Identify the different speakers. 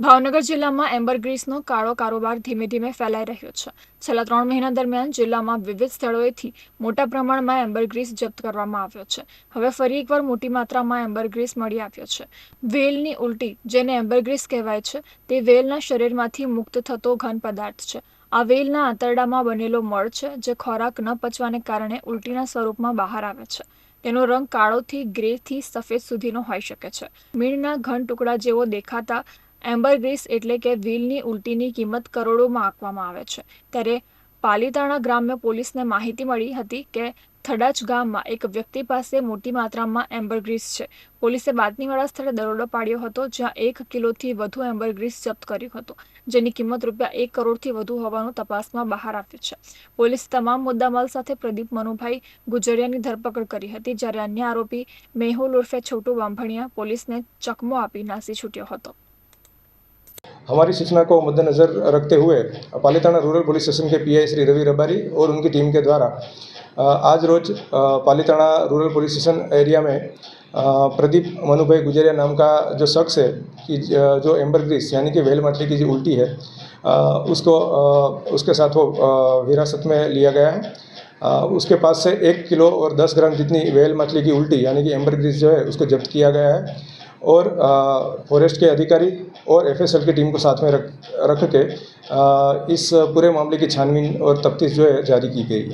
Speaker 1: ભાવનગર જિલ્લામાં એમ્બરગ્રીસનો કાળો કારોબાર ધીમે ધીમે ફેલાઈ રહ્યો છે. છેલ્લા ત્રણ મહિના દરમિયાન જિલ્લામાં વિવિધ સ્થળોએથી મોટા પ્રમાણમાં એમ્બરગ્રીસ જપ્ત કરવામાં આવ્યો છે. હવે ફરી એકવાર મોટી માત્રામાં એમ્બરગ્રીસ મળી આવ્યો છે. વેલની ઉલટી, જેને એમ્બરગ્રીસ કહેવાય છે, તે વેલના શરીરમાંથી મુક્ત થતો ઘન પદાર્થ છે. આ વેલના આંતરડામાં બનેલો મળ છે, જે ખોરાક ન પચવાને કારણે ઉલટીના સ્વરૂપમાં બહાર આવે છે. તેનો રંગ કાળોથી ગ્રેથી સફેદ સુધીનો હોઈ શકે છે. મીણના ઘન ટુકડા જેવો દેખાતા એમ્બરગ્રીસ એટલે કે વ્હીલની ઉલટીની કિંમત કરોડોમાં આંકવામાં આવે છે. ત્યારે પાલીતાણા ગ્રામ્ય પોલીસને માહિતી મળી હતી કે થડાચ ગામમાં એક વ્યક્તિ પાસે મોટી માત્રામાં એમ્બરગ્રીસ છે. પોલીસે બાતમીવાળા સ્થળે દરોડો પાડ્યો હતો, જ્યાં એક કિલોથી વધુ એમ્બરગ્રીસ જપ્ત કર્યું હતું, જેની કિંમત રૂપિયા એક કરોડથી વધુ હોવાનું તપાસમાં બહાર આવ્યું છે. પોલીસે તમામ મુદ્દામાલ સાથે પ્રદીપ મનુભાઈ ગુજરિયાની ધરપકડ કરી હતી, જ્યારે અન્ય આરોપી મેહુલ ઉર્ફે છોટુ બાંભણિયા પોલીસને ચકમો આપી નાસી છૂટ્યો હતો.
Speaker 2: हमारी सूचना को मद्देनज़र रखते हुए पालीताना रूरल पुलिस स्टेशन के पीआई श्री रवि रबारी और उनकी टीम के द्वारा आज रोज Palitana rural police station area में प्रदीप मनुभाई गुजरिया नाम का जो शख्स है कि जो एम्बर ग्रीस यानी कि वेल मछली की जो उल्टी है उसको उसके साथ वो हिरासत में लिया गया है। उसके पास से एक किलो और दस ग्राम जितनी वेल मछली की उल्टी यानी कि एम्बर ग्रीस जो है उसको जब्त किया गया है। और अ, फॉरेस्ट के अधिकारी और एफएसएल की टीम को साथ में रख रख के अ, इस पूरे मामले की छानबीन और तफ्तीश जो है जारी की गई है